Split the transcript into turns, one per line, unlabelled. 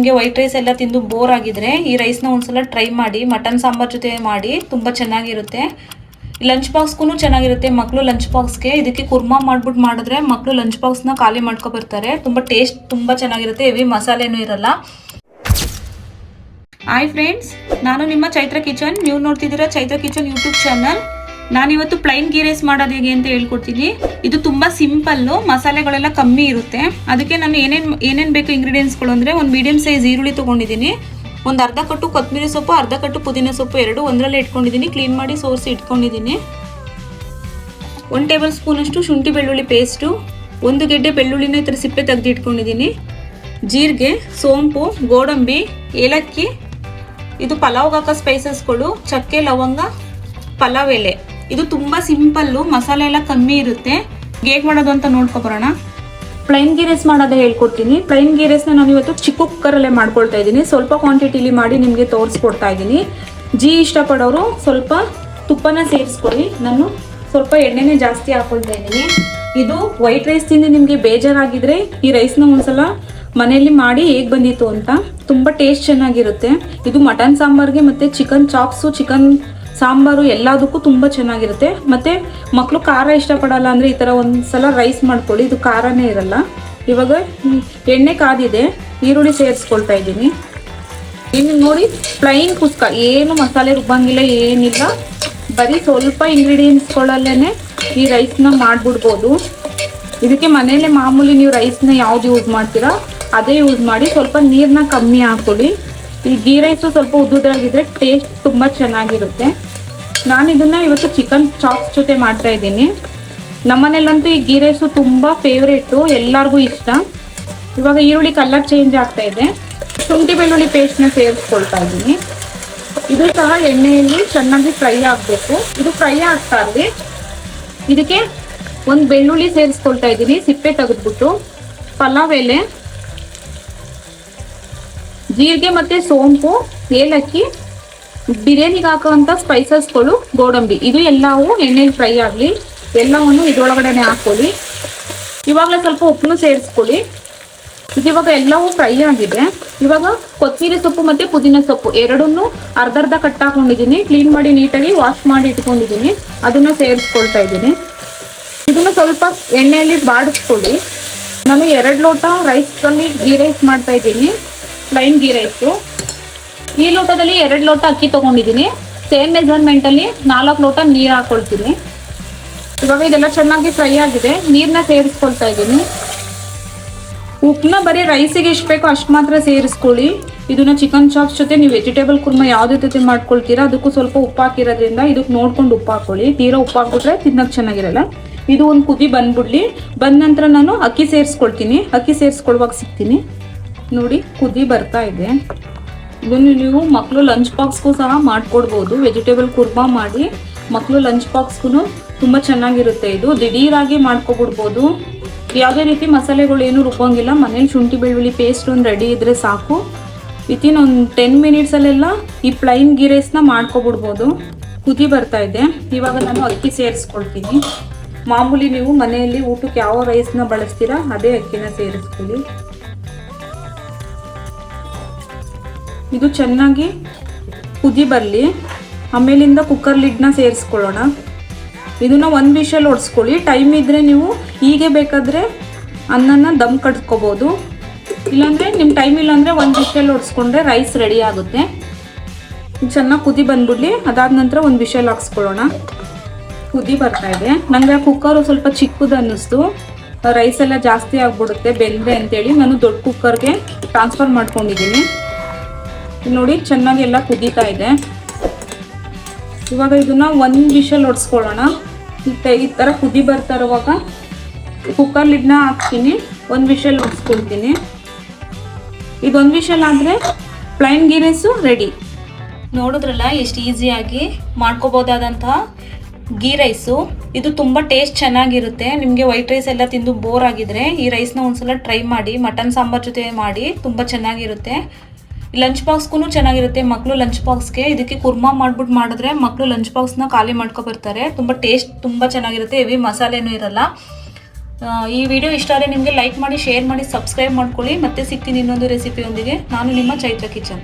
ನಿಮಗೆ white rice ಎಲ್ಲ ತಿಂದು ಬೋರ್ ಆಗಿದ್ರೆ ಈ ರೈಸ್ನ ಒಂದ್ಸಲ ಟ್ರೈ ಮಾಡಿ ಮಟನ್ ಸಾಂಬಾರ್ ಜೊತೆ ಮಾಡಿ, ತುಂಬ ಚೆನ್ನಾಗಿರುತ್ತೆ. ಲಂಚ್ ಬಾಕ್ಸ್ಗೂ ಚೆನ್ನಾಗಿರುತ್ತೆ. ಮಕ್ಕಳು ಲಂಚ್ ಬಾಕ್ಸ್ಗೆ ಇದಕ್ಕೆ ಕುರ್ಮಾ ಮಾಡ್ಬಿಟ್ಟು ಮಾಡಿದ್ರೆ ಮಕ್ಕಳು ಲಂಚ್ ಬಾಕ್ಸ್ನ ಖಾಲಿ ಮಾಡ್ಕೊಬರ್ತಾರೆ ತುಂಬ ಟೇಸ್ಟ್ ತುಂಬ ಚೆನ್ನಾಗಿರುತ್ತೆ. ಹೆವಿ ಮಸಾಲೆನೂ ಇರಲ್ಲ. ಹಾಯ್ ಫ್ರೆಂಡ್ಸ್ ನಾನು ನಿಮ್ಮ ಚೈತ್ರ ಕಿಚನ್. ನೀವು ನೋಡ್ತಿದ್ದೀರಾ ಚೈತ್ರ ಕಿಚನ್ ಯೂಟ್ಯೂಬ್ ಚಾನಲ್ ನಾನಿವತ್ತು ಪ್ಲೈನ್ ಗೀ ರೈಸ್ ಮಾಡೋದು ಹೇಗೆ ಅಂತ ಹೇಳ್ಕೊಡ್ತೀನಿ. ಇದು ತುಂಬ ಸಿಂಪಲ್ಲು ಮಸಾಲೆಗಳೆಲ್ಲ ಕಮ್ಮಿ ಇರುತ್ತೆ. ಅದಕ್ಕೆ ನಾನು ಏನೇನು ಏನೇನು ಬೇಕು ಇಂಗ್ರೀಡಿಯೆಂಟ್ಸ್ಗಳು ಅಂದರೆ ಒಂದು ಮೀಡಿಯಮ್ ಸೈಜ್ ಈರುಳ್ಳಿ ತೊಗೊಂಡಿದ್ದೀನಿ. ಒಂದು ಅರ್ಧ ಕಟ್ಟು ಕೊತ್ತಂಬರಿ ಸೊಪ್ಪು, ಅರ್ಧ ಕಟ್ಟು ಪುದೀನ ಸೊಪ್ಪು ಎರಡು ಒಂದರಲ್ಲೇ ಇಟ್ಕೊಂಡಿದ್ದೀನಿ. ಕ್ಲೀನ್ ಮಾಡಿ ಸೋರಿಸಿ ಇಟ್ಕೊಂಡಿದ್ದೀನಿ. ಒಂದು ಟೇಬಲ್ ಸ್ಪೂನಷ್ಟು ಶುಂಠಿ ಬೆಳ್ಳುಳ್ಳಿ ಪೇಸ್ಟು ಒಂದು ಗೆಡ್ಡೆ ಬೆಳ್ಳುಳ್ಳಿನ ಈ ಥರ ಸಿಪ್ಪೆ ತೆಗೆದು ಇಟ್ಕೊಂಡಿದ್ದೀನಿ. ಜೀರಿಗೆ, ಸೋಂಪು, ಗೋಡಂಬಿ, ಏಲಕ್ಕಿ, ಇದು ಪಲಾವ್ಗೆ ಹಾಕೋ ಸ್ಪೈಸಸ್ಗಳು ಚಕ್ಕೆ, ಲವಂಗ, ಪಲಾವ್ ಎಲೆ. ಇದು ತುಂಬ ಸಿಂಪಲ್ಲು ಮಸಾಲೆ ಎಲ್ಲ ಕಮ್ಮಿ ಇರುತ್ತೆ. ಹೇಗೆ ಮಾಡೋದು ಅಂತ ನೋಡ್ಕೊಬರೋಣ ಪ್ಲೈನ್ ಗೀ ರೈಸ್ ಮಾಡೋದೇ ಹೇಳ್ಕೊಡ್ತೀನಿ. ಪ್ಲೈನ್ ಗೀ ರೈಸ್ನ ನಾನು ಇವತ್ತು ಚಿಕ್ಕ ಕುಕ್ಕರಲ್ಲೇ ಮಾಡ್ಕೊಳ್ತಾ ಇದ್ದೀನಿ. ಸ್ವಲ್ಪ ಕ್ವಾಂಟಿಟಿಲಿ ಮಾಡಿ ನಿಮಗೆ ತೋರಿಸ್ಕೊಡ್ತಾ ಇದ್ದೀನಿ. ಜೀ ಇಷ್ಟಪಡೋರು ಸ್ವಲ್ಪ ತುಪ್ಪನ ಸೇರಿಸ್ಕೊಳ್ಳಿ. ನಾನು ಸ್ವಲ್ಪ ಎಣ್ಣೆನೇ ಜಾಸ್ತಿ ಹಾಕೊಳ್ತಾ ಇದ್ದೀನಿ. ಇದು ವೈಟ್ ರೈಸ್ ತಿಂದು ನಿಮಗೆ ಬೇಜಾರಾಗಿದ್ರೆ ಈ ರೈಸ್ನ ಒಂದ್ಸಲ ಮನೆಯಲ್ಲಿ ಮಾಡಿ ಹೇಗೆ ಬಂದಿತ್ತು ಅಂತ. ತುಂಬ ಟೇಸ್ಟ್ ಚೆನ್ನಾಗಿರುತ್ತೆ. ಇದು ಮಟನ್ ಸಾಂಬಾರ್ಗೆ ಮತ್ತು ಚಿಕನ್ ಚಾಪ್ಸು ಚಿಕನ್ ಸಾಂಬಾರು ಎಲ್ಲದಕ್ಕೂ ತುಂಬ ಚೆನ್ನಾಗಿರುತ್ತೆ. ಮತ್ತು ಮಕ್ಕಳು ಖಾರ ಇಷ್ಟಪಡಲ್ಲ ಅಂದರೆ ಈ ಥರ ಒಂದು ಸಲ ರೈಸ್ ಮಾಡ್ಕೊಳ್ಳಿ. ಇದು ಖಾರನೇ ಇರಲ್ಲ. ಇವಾಗ ಎಣ್ಣೆ ಕಾದಿದೆ. ಈರುಳ್ಳಿ ಸೇರಿಸ್ಕೊಳ್ತಾ ಇದ್ದೀನಿ. ಇನ್ನು ನೋಡಿ ಪ್ಲೈನ್ ಕುಸ್ಕ. ಏನು ಮಸಾಲೆ ರುಬ್ಬಂಗಿಲ್ಲ, ಏನಿಲ್ಲ. ಬರೀ ಸ್ವಲ್ಪ ಇಂಗ್ರೀಡಿಯೆಂಟ್ಸ್ಗಳಲ್ಲೇ ಈ ರೈಸ್ನ ಮಾಡಿಬಿಡ್ಬೋದು. ಇದಕ್ಕೆ ಮನೆಯಲ್ಲೇ ಮಾಮೂಲಿ ನೀವು ರೈಸ್ನ ಯಾವ್ದು ಯೂಸ್ ಮಾಡ್ತೀರಾ, ಅದೇ ಯೂಸ್ ಮಾಡಿ ಸ್ವಲ್ಪ ನೀರನ್ನ ಕಮ್ಮಿ ಹಾಕೊಳ್ಳಿ ಈ ಗೀ ರೈಸು ಸ್ವಲ್ಪ ಉದ್ದುದ್ರಾಗಿದ್ರೆ ಟೇಸ್ಟ್ ತುಂಬ ಚೆನ್ನಾಗಿರುತ್ತೆ. ನಾನು ಇದನ್ನ ಇವತ್ತು ಚಿಕನ್ ಚಾಪ್ಸ್ ಜೊತೆ ಮಾಡ್ತಾ ಇದ್ದೀನಿ. ನಮ್ಮನೇಲಂತೂ ಈ ಗೀ ರೈಸು ತುಂಬ ಫೇವ್ರೇಟು ಎಲ್ಲರಿಗೂ ಇಷ್ಟ. ಇವಾಗ ಈರುಳ್ಳಿ ಕಲರ್ ಚೇಂಜ್ ಆಗ್ತಾ ಇದೆ. ಶುಂಠಿ ಬೆಳ್ಳುಳ್ಳಿ ಪೇಸ್ಟ್ನ ಸೇರಿಸ್ಕೊಳ್ತಾ ಇದ್ದೀನಿ. ಇದು ಸಹ ಎಣ್ಣೆಯಲ್ಲಿ ಚೆನ್ನಾಗಿ ಫ್ರೈ ಆಗಬೇಕು. ಇದು ಫ್ರೈ ಆಗ್ತಾ ಇರಲಿ. ಇದಕ್ಕೆ ಒಂದು ಬೆಳ್ಳುಳ್ಳಿ ಸೇರಿಸ್ಕೊಳ್ತಾ ಇದ್ದೀನಿ, ಸಿಪ್ಪೆ ತೆಗೆದ್ಬಿಟ್ಟು. ಪಲಾವ್ ಎಲೆ, ಜೀರಿಗೆ ಮತ್ತು ಸೋಂಪು, ಏಲಕ್ಕಿ ಬಿರಿಯಾನಿಗೆ ಹಾಕುವಂಥ ಸ್ಪೈಸಸ್ಗಳು ಗೋಡಂಬಿ. ಇದು ಎಲ್ಲವೂ ಎಣ್ಣೆಲಿ ಫ್ರೈ ಆಗಲಿ, ಎಲ್ಲವನ್ನು ಇದರೊಳಗಡೆನೆ ಹಾಕ್ಕೊಳ್ಳಿ ಇವಾಗಲೇ ಸ್ವಲ್ಪ ಉಪ್ಪನ್ನು ಸೇರಿಸ್ಕೊಳ್ಳಿ. ಇವಾಗ ಎಲ್ಲವೂ ಫ್ರೈ ಆಗಿದೆ. ಇವಾಗ ಕೊತ್ತಂಬರಿ ಸೊಪ್ಪು ಮತ್ತು ಪುದೀನ ಸೊಪ್ಪು ಎರಡನ್ನೂ ಅರ್ಧ ಅರ್ಧ ಕಟ್ ಹಾಕೊಂಡಿದ್ದೀನಿ. ಕ್ಲೀನ್ ಮಾಡಿ ನೀಟಾಗಿ ವಾಶ್ ಮಾಡಿ ಇಟ್ಕೊಂಡಿದ್ದೀನಿ. ಅದನ್ನು ಸೇರಿಸ್ಕೊಳ್ತಾ ಇದ್ದೀನಿ. ಇದನ್ನು ಸ್ವಲ್ಪ ಎಣ್ಣೆಯಲ್ಲಿ ಬಾಡಿಸ್ಕೊಳ್ಳಿ. ನಾನು ಎರಡು ಲೋಟ ರೈಸಲ್ಲಿ ಗೀ ರೈಸ್ ಮಾಡ್ತಾ ಇದ್ದೀನಿ. ಪ್ಲೈನ್ ಗೀ ರೈಸು ಈ ಲೋಟದಲ್ಲಿ ಎರಡು ಲೋಟ ಅಕ್ಕಿ ತಗೊಂಡಿದ್ದೀನಿ. ಸೇಮ್ ಮೆಜರ್ಮೆಂಟಲ್ಲಿ ನಾಲ್ಕು ಲೋಟ ನೀರು ಹಾಕೊಳ್ತೀನಿ. ಇವಾಗ ಇದೆಲ್ಲ ಚೆನ್ನಾಗಿ ಫ್ರೈ ಆಗಿದೆ. ನೀರನ್ನ ಸೇರಿಸ್ಕೊಳ್ತಾ ಇದ್ದೀನಿ. ಉಪ್ಪನ್ನ ಬರೀ ರೈಸಿಗೆ ಎಷ್ಟು ಬೇಕೋ ಅಷ್ಟು ಮಾತ್ರ ಸೇರಿಸ್ಕೊಳ್ಳಿ. ಇದನ್ನ ಚಿಕನ್ ಚಾಪ್ಸ್ ಜೊತೆ ನೀವು ವೆಜಿಟೇಬಲ್ ಕುರ್ಮ ಯಾವುದೇ ಜೊತೆ ಮಾಡ್ಕೊಳ್ತೀರಾ, ಅದಕ್ಕೂ ಸ್ವಲ್ಪ ಉಪ್ಪು ಹಾಕಿರೋದ್ರಿಂದ ಇದಕ್ಕೆ ನೋಡ್ಕೊಂಡು ಉಪ್ಪು ಹಾಕೊಳ್ಳಿ. ತೀರಾ ಉಪ್ಪು ಹಾಕ್ಬಿಟ್ರೆ ತಿನ್ನಕ್ಕೆ ಚೆನ್ನಾಗಿರಲ್ಲ. ಇದು ಒಂದು ಕುದಿ ಬಂದ್ಬಿಡ್ಲಿ. ಬಂದ ನಂತರ ನಾನು ಅಕ್ಕಿ ಸೇರಿಸ್ಕೊಳ್ತೀನಿ. ಅಕ್ಕಿ ಸೇರಿಸ್ಕೊಳ್ಳುವಾಗ ಸಿಗ್ತೀನಿ. ನೋಡಿ, ಕುದಿ ಬರ್ತಾ ಇದೆ. ಇದನ್ನು ನೀವು ಮಕ್ಕಳು ಲಂಚ್ ಬಾಕ್ಸ್ಗೂ ಸಹ ಮಾಡ್ಕೊಡ್ಬೋದು. ವೆಜಿಟೇಬಲ್ ಕುರ್ಮಾ ಮಾಡಿ ಮಕ್ಕಳು ಲಂಚ್ ಬಾಕ್ಸ್ಗೂ ತುಂಬ ಚೆನ್ನಾಗಿರುತ್ತೆ ಇದು. ದಿಢೀರಾಗಿ ಮಾಡ್ಕೊಬಿಡ್ಬೋದು. ಯಾವುದೇ ರೀತಿ ಮಸಾಲೆಗಳು ಏನು ರುಬ್ಬಂಗಿಲ್ಲ. ಮನೇಲಿ ಶುಂಠಿ, ಬೆಳ್ಳುಳ್ಳಿ ಪೇಸ್ಟ್ ಒಂದು ರೆಡಿ ಇದ್ದರೆ ಸಾಕು. ವಿತಿನ್ ಒಂದು ಟೆನ್ ಮಿನಿಟ್ಸಲ್ಲೆಲ್ಲ ಈ ಪ್ಲೈನ್ ಗೀ ರೈಸ್ನ ಮಾಡ್ಕೊಬಿಡ್ಬೋದು. ಕುದಿ ಬರ್ತಾ ಇದೆ. ಇವಾಗ ನಾನು ಅಕ್ಕಿ ಸೇರಿಸ್ಕೊಳ್ತೀನಿ. ಮಾಮೂಲಿ ನೀವು ಮನೆಯಲ್ಲಿ ಊಟಕ್ಕೆ ಯಾವ ರೈಸ್ನ ಬಳಸ್ತೀರಾ, ಅದೇ ಅಕ್ಕಿನ ಸೇರಿಸ್ಕೊಳ್ಳಿ. ಇದು ಚೆನ್ನಾಗಿ ಕುದಿ ಬರಲಿ. ಆಮೇಲಿಂದ ಕುಕ್ಕರ್ ಲಿಡ್ನ ಸೇರಿಸ್ಕೊಳ್ಳೋಣ. ಇದನ್ನು ಒಂದು ವಿಷಲ್ ಒಡಿಸ್ಕೊಳ್ಳಿ. ಟೈಮ್ ಇದ್ದರೆ ನೀವು ಹೀಗೆ ಬೇಕಾದರೆ ಅನ್ನನ ದಮ್ ಕಟ್ಕೋಬೋದು. ಇಲ್ಲಾಂದರೆ ನಿಮ್ಮ ಟೈಮ್ ಇಲ್ಲಾಂದರೆ ಒಂದು ವಿಷಲ್ ಒಡಿಸ್ಕೊಂಡ್ರೆ ರೈಸ್ ರೆಡಿ ಆಗುತ್ತೆ. ಚೆನ್ನಾಗಿ ಕುದಿ ಬಂದ್ಬಿಡ್ಲಿ. ಅದಾದ ನಂತರ ಒಂದು ವಿಷಲ್ ಹಾಕ್ಸ್ಕೊಳ್ಳೋಣ. ಕುದಿ ಬರ್ತಾ ಇದೆ. ನನಗೆ ಆ ಕುಕ್ಕರು ಸ್ವಲ್ಪ ಚಿಕ್ಕದು ಅನ್ನಿಸ್ತು. ರೈಸ್ ಎಲ್ಲ ಜಾಸ್ತಿ ಆಗ್ಬಿಡುತ್ತೆ ಬೆಂದೆ ಅಂತೇಳಿ. ನಾನು ದೊಡ್ಡ ಕುಕ್ಕರ್ಗೆ ಟ್ರಾನ್ಸ್ಫರ್ ಮಾಡ್ಕೊಂಡಿದ್ದೀನಿ ನೋಡಿ, ಚೆನ್ನಾಗಿ ಎಲ್ಲ ಕುದೀತಾ ಇದೆ. ಇವಾಗ ಇದನ್ನ ಒಂದು ವಿಷಲ್ ಹೊಡ್ಸ್ಕೊಳ್ಳೋಣ ಈ ತ- ಈ ಥರ ಕುದಿ ಬರ್ತಾ ಇರುವಾಗ ಕುಕ್ಕರ್ ಲಿಡ್ನ ಹಾಕ್ತೀನಿ. ಒಂದು ವಿಷಲ್ ಹೊಡ್ಸ್ಕೊಳ್ತೀನಿ ಇದೊಂದು ವಿಷಲ್ ಆದರೆ ಪ್ಲೈನ್ ಗೀ ರೆಡಿ ನೋಡಿದ್ರಲ್ಲ, ಎಷ್ಟು ಈಸಿಯಾಗಿ ಮಾಡ್ಕೋಬೋದಾದಂತಹ ಗೀ ರೈಸು ಇದು ತುಂಬ ಟೇಸ್ಟ್ ಚೆನ್ನಾಗಿರುತ್ತೆ. ನಿಮಗೆ ವೈಟ್ ರೈಸ್ ಎಲ್ಲ ತಿಂದು ಬೋರ್ ಆಗಿದ್ರೆ ಈ ರೈಸ್ನ ಒಂದ್ಸಲ ಟ್ರೈ ಮಾಡಿ ಮಟನ್ ಸಾಂಬಾರ್ ಜೊತೆ ಮಾಡಿ, ತುಂಬ ಚೆನ್ನಾಗಿರುತ್ತೆ. ಲಂಚ್ ಬಾಕ್ಸ್ಗೂ ಚೆನ್ನಾಗಿರುತ್ತೆ. ಮಕ್ಕಳು ಲಂಚ್ ಬಾಕ್ಸ್ಗೆ ಇದಕ್ಕೆ ಕುರ್ಮಾ ಮಾಡ್ಬಿಟ್ಟು ಮಾಡಿದ್ರೆ ಮಕ್ಕಳು ಲಂಚ್ ಬಾಕ್ಸ್ನ ಖಾಲಿ ಮಾಡ್ಕೊ ಬರ್ತಾರೆ. ತುಂಬ ಟೇಸ್ಟ್ ತುಂಬ ಚೆನ್ನಾಗಿರುತ್ತೆ. ಹೆವಿ ಮಸಾಲೆನೂ ಇರಲ್ಲ. ಈ ವಿಡಿಯೋ ಇಷ್ಟ ಆದರೆ ನಿಮಗೆ ಲೈಕ್ ಮಾಡಿ ಶೇರ್ ಮಾಡಿ ಸಬ್ಸ್ಕ್ರೈಬ್ ಮಾಡ್ಕೊಳ್ಳಿ. ಮತ್ತೆ ಸಿಗ್ತೀನಿ ಇನ್ನೊಂದು ರೆಸಿಪಿಯೊಂದಿಗೆ ನಾನು ನಿಮ್ಮ ಚೈತ್ರ ಕಿಚನ್.